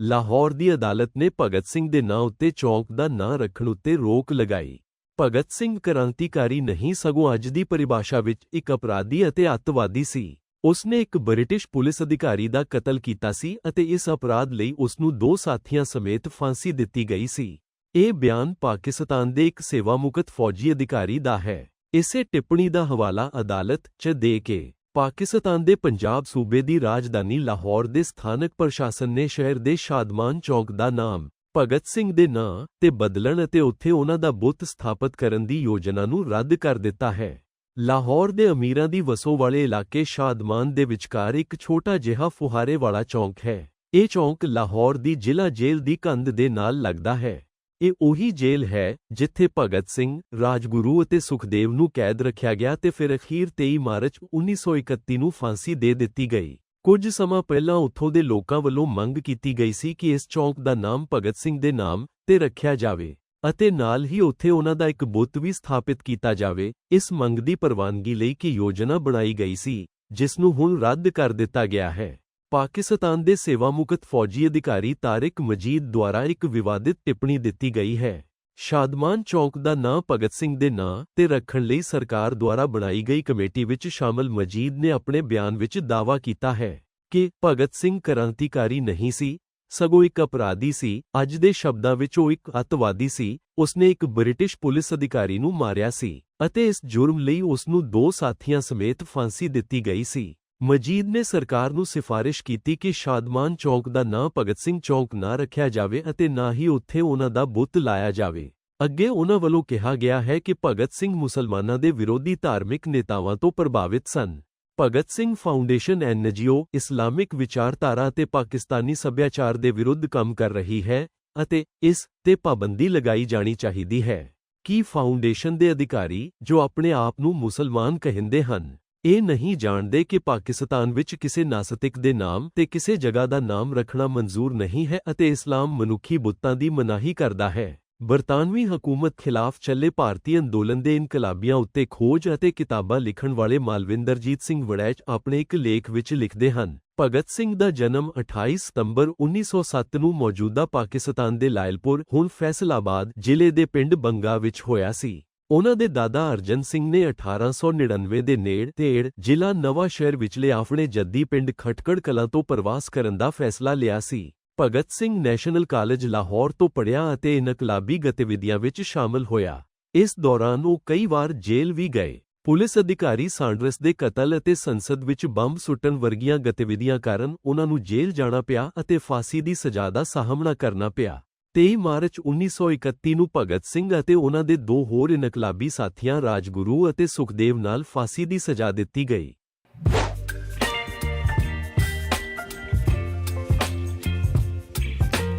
ਲਾਹੌਰ ਦੀ ਅਦਾਲਤ ਨੇ ਭਗਤ ਸਿੰਘ ਦੇ ਨਾਂ ਉੱਤੇ ਚੌਂਕ ਦਾ ਨਾਂ ਰੱਖਣ ਉੱਤੇ ਰੋਕ ਲਗਾਈ। ਭਗਤ ਸਿੰਘ ਕ੍ਰਾਂਤੀਕਾਰੀ ਨਹੀਂ, ਸਗੋਂ ਅੱਜ ਦੀ ਪਰਿਭਾਸ਼ਾ ਵਿੱਚ ਇੱਕ ਅਪਰਾਧੀ ਅਤੇ ਅੱਤਵਾਦੀ ਸੀ। ਉਸਨੇ ਇੱਕ ਬ੍ਰਿਟਿਸ਼ ਪੁਲਿਸ ਅਧਿਕਾਰੀ ਦਾ ਕਤਲ ਕੀਤਾ ਸੀ ਅਤੇ ਇਸ ਅਪਰਾਧ ਲਈ ਉਸ ਨੂੰ ਦੋ ਸਾਥੀਆਂ ਸਮੇਤ ਫਾਂਸੀ ਦਿੱਤੀ ਗਈ ਸੀ। ਇਹ ਬਿਆਨ ਪਾਕਿਸਤਾਨ ਦੇ ਇੱਕ ਸੇਵਾਮੁਕਤ ਫੌਜੀ ਅਧਿਕਾਰੀ ਦਾ ਹੈ। ਇਸੇ ਟਿੱਪਣੀ ਦਾ ਹਵਾਲਾ ਅਦਾਲਤ 'ਚ ਦੇ ਕੇ ਪਾਕਿਸਤਾਨ ਦੇ ਪੰਜਾਬ ਸੂਬੇ ਦੀ ਰਾਜਧਾਨੀ ਲਾਹੌਰ ਦੇ ਸਥਾਨਕ ਪ੍ਰਸ਼ਾਸਨ ਨੇ ਸ਼ਹਿਰ ਦੇ ਸ਼ਾਦਮਾਨ ਚੌਕ ਦਾ ਨਾਮ, ਭਗਤ ਸਿੰਘ ਦੇ ਨਾਂ ਤੇ ਬਦਲਣ ਅਤੇ ਉੱਥੇ ਉਹਨਾਂ ਦਾ ਬੁੱਤ ਸਥਾਪਿਤ ਕਰਨ ਦੀ ਯੋਜਨਾ ਨੂੰ ਰੱਦ ਕਰ ਦਿੱਤਾ ਹੈ। ਲਾਹੌਰ ਦੇ ਅਮੀਰਾਂ ਦੀ ਵਸੋਂ ਵਾਲੇ ਇਲਾਕੇ ਸ਼ਾਦਮਾਨ ਦੇ ਵਿਚਕਾਰ ਇੱਕ ਛੋਟਾ ਜਿਹਾ ਫੁਹਾਰੇ ਵਾਲਾ ਚੌਂਕ ਹੈ। ਇਹ ਚੌਂਕ ਲਾਹੌਰ ਦੀ ਜ਼ਿਲ੍ਹਾ ਜੇਲ੍ਹ ਦੀ ਕੰਧ ਦੇ ਨਾਲ ਲੱਗਦਾ ਹੈ। ਇਹ ਉਹੀ ਜੇਲ੍ਹ ਹੈ ਜਿੱਥੇ ਭਗਤ ਸਿੰਘ, ਰਾਜਗੁਰੂ ਅਤੇ ਸੁਖਦੇਵ ਨੂੰ ਕੈਦ ਰੱਖਿਆ ਗਿਆ ਤੇ ਫਿਰ ਅਖੀਰ 23 ਮਾਰਚ 1931 ਨੂੰ ਫਾਂਸੀ ਦੇ ਦਿੱਤੀ ਗਈ। ਕੁਝ ਸਮਾਂ ਪਹਿਲਾਂ ਉੱਥੋਂ ਦੇ ਲੋਕਾਂ ਵੱਲੋਂ ਮੰਗ ਕੀਤੀ ਗਈ ਸੀ ਕਿ ਇਸ ਚੌਂਕ ਦਾ ਨਾਮ ਭਗਤ ਸਿੰਘ ਦੇ ਨਾਮ ਤੇ ਰੱਖਿਆ ਜਾਵੇ ਅਤੇ ਨਾਲ ਹੀ ਉੱਥੇ ਉਹਨਾਂ ਦਾ ਇੱਕ ਬੁੱਤ ਵੀ ਸਥਾਪਿਤ ਕੀਤਾ ਜਾਵੇ। ਇਸ ਮੰਗ ਦੀ ਪ੍ਰਵਾਨਗੀ ਲਈ ਕਿ ਯੋਜਨਾ ਬਣਾਈ ਗਈ ਸੀ, ਜਿਸ ਨੂੰ ਹੁਣ ਰੱਦ ਕਰ ਦਿੱਤਾ ਗਿਆ ਹੈ। ਪਾਕਿਸਤਾਨ ਦੇ ਸੇਵਾਮੁਕਤ ਫੌਜੀ ਅਧਿਕਾਰੀ ਤਾਰਿਕ ਮਜੀਦ ਦੁਆਰਾ ਇੱਕ ਵਿਵਾਦਿਤ ਟਿੱਪਣੀ ਦਿੱਤੀ ਗਈ ਹੈ। ਸ਼ਾਦਮਾਨ ਚੌਕ ਦਾ ਨਾਂ ਭਗਤ ਸਿੰਘ ਦੇ ਨਾਂ ਤੇ ਰੱਖਣ ਲਈ ਸਰਕਾਰ ਦੁਆਰਾ ਬਣਾਈ ਗਈ ਕਮੇਟੀ ਵਿੱਚ ਸ਼ਾਮਲ ਮਜੀਦ ਨੇ ਆਪਣੇ ਬਿਆਨ ਵਿੱਚ ਦਾਅਵਾ ਕੀਤਾ ਹੈ ਕਿ ਭਗਤ ਸਿੰਘ ਕ੍ਰਾਂਤੀਕਾਰੀ ਨਹੀਂ ਸੀ, ਸਗੋਂ ਇੱਕ ਅਪਰਾਧੀ ਸੀ, ਅੱਜ ਦੇ ਸ਼ਬਦਾਂ ਵਿੱਚ ਉਹ ਇੱਕ ਅੱਤਵਾਦੀ ਸੀ, ਉਸਨੇ ਇੱਕ ਬ੍ਰਿਟਿਸ਼ ਪੁਲਿਸ ਅਧਿਕਾਰੀ ਨੂੰ ਮਾਰਿਆ ਸੀ ਅਤੇ ਇਸ ਜੁਰਮ ਲਈ ਉਸ ਨੂੰ ਦੋ ਸਾਥੀਆਂ ਸਮੇਤ ਫਾਂਸੀ ਦਿੱਤੀ ਗਈ ਸੀ। ਮਜੀਦ ਨੇ ਸਰਕਾਰ ਨੂੰ ਸਿਫਾਰਿਸ਼ ਕੀਤੀ ਕਿ ਸ਼ਾਦਮਾਨ ਚੌਕ ਦਾ ਨਾਂ ਭਗਤ ਸਿੰਘ ਚੌਕ ਨਾ ਰੱਖਿਆ ਜਾਵੇ ਅਤੇ ਨਾ ਹੀ ਉੱਥੇ ਉਹਨਾਂ ਦਾ ਬੁੱਤ ਲਾਇਆ ਜਾਵੇ। ਅੱਗੇ ਉਹਨਾਂ ਵੱਲੋਂ ਕਿਹਾ ਗਿਆ ਹੈ ਕਿ ਭਗਤ ਸਿੰਘ ਮੁਸਲਮਾਨਾਂ ਦੇ ਵਿਰੋਧੀ ਧਾਰਮਿਕ ਨੇਤਾਵਾਂ ਤੋਂ ਪ੍ਰਭਾਵਿਤ ਸਨ। Bhagat Singh foundation NGO Islamic ਵਿਚਾਰਧਾਰਾ ਅਤੇ ਪਾਕਿਸਤਾਨੀ ਸੱਭਿਆਚਾਰ ਦੇ ਵਿਰੁੱਧ ਕੰਮ ਕਰ ਰਹੀ ਹੈ ਅਤੇ ਇਸ ਤੇ ਪਾਬੰਦੀ ਲਗਾਈ ਜਾਣੀ ਚਾਹੀਦੀ ਹੈ। ਕੀ ਫਾਊਂਡੇਸ਼ਨ ਦੇ ਅਧਿਕਾਰੀ ਜੋ ਆਪਣੇ ਆਪ ਨੂੰ ਮੁਸਲਮਾਨ ਕਹਿੰਦੇ ਹਨ? ਇਹ ਨਹੀਂ ਜਾਣਦੇ ਕਿ ਪਾਕਿਸਤਾਨ ਵਿੱਚ ਕਿਸੇ ਨਾਸਤਿਕ ਦੇ ਨਾਮ ਤੇ ਕਿਸੇ ਜਗ੍ਹਾ ਦਾ ਨਾਮ ਰੱਖਣਾ ਮਨਜ਼ੂਰ ਨਹੀਂ ਹੈ ਅਤੇ ਇਸਲਾਮ ਮਨੁੱਖੀ ਬੁੱਤਾਂ ਦੀ ਮਨਾਹੀ ਕਰਦਾ ਹੈ। ਬਰਤਾਨਵੀ ਹਕੂਮਤ ਖਿਲਾਫ ਚੱਲੇ ਭਾਰਤੀ ਅੰਦੋਲਨ ਦੇ ਇਨਕਲਾਬੀਆਂ ਉੱਤੇ ਖੋਜ ਅਤੇ ਕਿਤਾਬਾਂ ਲਿਖਣ ਵਾਲੇ ਮਾਲਵਿੰਦਰਜੀਤ ਸਿੰਘ ਵੜੈਚ ਆਪਣੇ ਇੱਕ ਲੇਖ ਵਿੱਚ ਲਿਖਦੇ ਹਨ, ਭਗਤ ਸਿੰਘ ਦਾ ਜਨਮ 28 ਸਤੰਬਰ 1907 ਨੂੰ ਮੌਜੂਦਾ ਪਾਕਿਸਤਾਨ ਦੇ ਲਾਇਲਪੁਰ, ਹੁਣ ਫੈਸਲਾਬਾਦ ਜ਼ਿਲ੍ਹੇ ਦੇ ਪਿੰਡ ਬੰਗਾ ਵਿੱਚ ਹੋਇਆ ਸੀ। ਉਹਨਾਂ ਦੇ ਦਾਦਾ ਅਰਜਨ ਸਿੰਘ ਨੇ 1899 ਦੇ ਨੇੜ ਤੇੜ ਜ਼ਿਲ੍ਹਾ ਨਵਾਂ ਸ਼ਹਿਰ ਵਿਚਲੇ ਆਪਣੇ ਜੱਦੀ ਪਿੰਡ ਖਟਕੜ ਕਲਾਂ ਤੋਂ ਪ੍ਰਵਾਸ ਕਰਨ ਦਾ ਫੈਸਲਾ ਲਿਆ ਸੀ। ਭਗਤ ਸਿੰਘ ਨੈਸ਼ਨਲ ਕਾਲਜ ਲਾਹੌਰ ਤੋਂ ਪੜ੍ਹਿਆ ਅਤੇ ਇਨਕਲਾਬੀ ਗਤੀਵਿਧੀਆਂ ਵਿੱਚ ਸ਼ਾਮਲ ਹੋਇਆ। ਇਸ ਦੌਰਾਨ ਉਹ ਕਈ ਵਾਰ ਜੇਲ੍ਹ ਵੀ ਗਏ। ਪੁਲਿਸ ਅਧਿਕਾਰੀ ਸਾਂਡਰਸ ਦੇ ਕਤਲ ਅਤੇ ਸੰਸਦ ਵਿੱਚ ਬੰਬ ਸੁੱਟਣ ਵਰਗੀਆਂ ਗਤੀਵਿਧੀਆਂ ਕਾਰਨ ਉਹਨਾਂ ਨੂੰ ਜੇਲ੍ਹ ਜਾਣਾ ਪਿਆ ਅਤੇ ਫਾਂਸੀ ਦੀ ਸਜ਼ਾ ਦਾ ਸਾਹਮਣਾ ਕਰਨਾ ਪਿਆ। 23 ਮਾਰਚ 1931 ਨੂੰ ਭਗਤ ਸਿੰਘ ਅਤੇ ਉਹਨਾਂ ਦੇ ਦੋ ਹੋਰ ਇਨਕਲਾਬੀ ਸਾਥੀਆਂ ਰਾਜਗੁਰੂ ਅਤੇ ਸੁਖਦੇਵ ਨਾਲ ਫਾਂਸੀ ਦੀ ਸਜ਼ਾ ਦਿੱਤੀ ਗਈ।